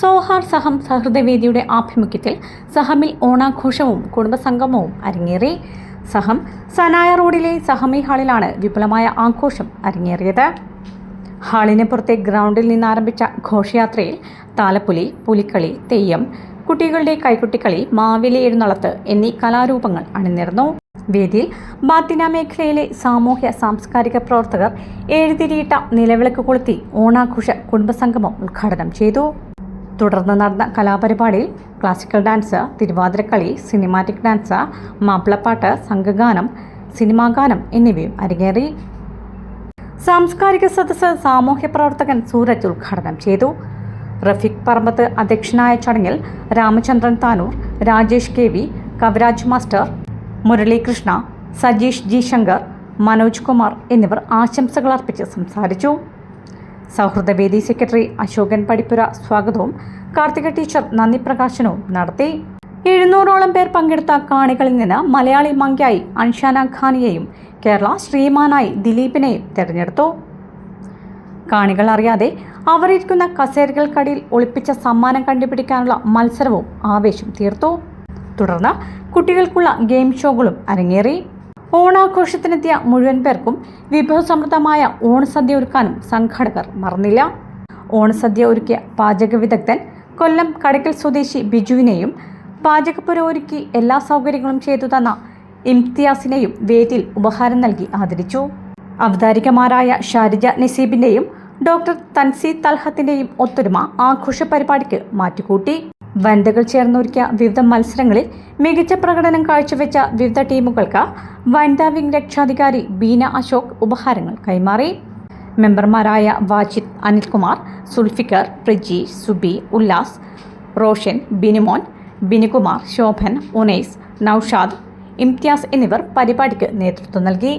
Zohar Saham സഹൃദവേദിയുടെ ആഭിമുഖ്യത്തിൽ സഹമിൽ ഓണാഘോഷവും കുടുംബസംഗമവും അരങ്ങേറി. Saham Sanaya റോഡിലെ സഹമി ഹാളിലാണ് വിപുലമായ ആഘോഷം അരങ്ങേറിയത്. ഹാളിന് പുറത്തെ ഗ്രൗണ്ടിൽ നിന്ന് ആരംഭിച്ച ഘോഷയാത്രയിൽ താലപ്പുലി പുലിക്കളി തെയ്യം കുട്ടികളുടെ കൈക്കുട്ടിക്കളി മാവിലെ എഴുന്നള്ളത്ത് എന്നീ കലാരൂപങ്ങൾ അണിനിരന്നു. വേദിയിൽ ബാത്തിന മേഖലയിലെ സാമൂഹ്യ സാംസ്കാരിക പ്രവർത്തകർ എഴുതിരിയിട്ട നിലവിളക്ക് കൊളുത്തി ഓണാഘോഷ കുടുംബസംഗമം ഉദ്ഘാടനം ചെയ്തു. തുടർന്ന് നടന്ന കലാപരിപാടിയിൽ classical dance Thiruvathirakali cinematic dance Mappilappattu സംഘഗാനം സിനിമാഗാനം എന്നിവയും അരങ്ങേറി. സാംസ്കാരിക സദസ്സ് സാമൂഹ്യ പ്രവർത്തകൻ സൂരജ് ഉദ്ഘാടനം ചെയ്തു. റഫീഖ് പറമ്പത്ത് അധ്യക്ഷനായ ചടങ്ങിൽ Ramachandran Tanur Rajesh K V Kaviraj master Muralikrishna Sajeesh G Shankar Manoj Kumar എന്നിവർ ആശംസകൾ അർപ്പിച്ച് സംസാരിച്ചു. സൗഹൃദവേദി സെക്രട്ടറി അശോകൻ പടിപ്പുര സ്വാഗതവും. കാർത്തിക ടീച്ചർ നന്ദി പ്രകാശനവും നടത്തി. എഴുന്നൂറോളം പേർ പങ്കെടുത്ത കാണികളിൽ നിന്ന് മലയാളി മങ്കിയായി അൻഷാന ഖാനിയെയും കേരള ശ്രീമാനായി ദിലീപിനെയും തിരഞ്ഞെടുത്തു. കാണികൾ അറിയാതെ അവരിരിക്കുന്ന കസേരകൾക്കടിയിൽ ഒളിപ്പിച്ച സമ്മാനം കണ്ടുപിടിക്കാനുള്ള മത്സരവും ആവേശം തീർത്തു. തുടർന്ന് കുട്ടികൾക്കുള്ള ഗെയിം ഷോകളും അരങ്ങേറി. ഓണാഘോഷത്തിനെത്തിയ മുഴുവൻ പേർക്കും വിഭവസമൃദ്ധമായ ഓണസദ്യ ഒരുക്കാനും സംഘാടകർ മറന്നില്ല. ഓണസദ്യ ഒരുക്കിയ പാചക വിദഗ്ധൻ കൊല്ലം കടയ്ക്കൽ സ്വദേശി ബിജുവിനെയും പാചകപ്പുര ഒരുക്കി എല്ലാ സൗകര്യങ്ങളും ചെയ്തു തന്ന ഇംതിയാസിനെയും വേദിയിൽ ഉപഹാരം നൽകി ആദരിച്ചു. അവതാരികമാരായ ഷാരിജ നസീബിന്റെയും ഡോക്ടർ തൻസി തൽഹത്തിന്റെയും ഒത്തൊരുമ ആഘോഷ പരിപാടിക്ക് മാറ്റുകൂട്ടി. വനിതകൾ ചേർന്നൊരുക്കിയ വിവിധ മത്സരങ്ങളിൽ മികച്ച പ്രകടനം കാഴ്ചവെച്ച വിവിധ ടീമുകൾക്ക് വനിതാ വിംഗ് രക്ഷാധികാരി ബീന അശോക് ഉപഹാരങ്ങൾ കൈമാറി. മെമ്പർമാരായ വാജിദ് അനിൽകുമാർ സുൽഫിക്കർ പ്രിജി സുബി ഉല്ലാസ് റോഷൻ ബിനിമോൻ ബിനികുമാർ ശോഭൻ ഉനൈസ് നൌഷാദ് ഇംതിയാസ് എന്നിവർ പരിപാടിക്ക് നേതൃത്വം നൽകി.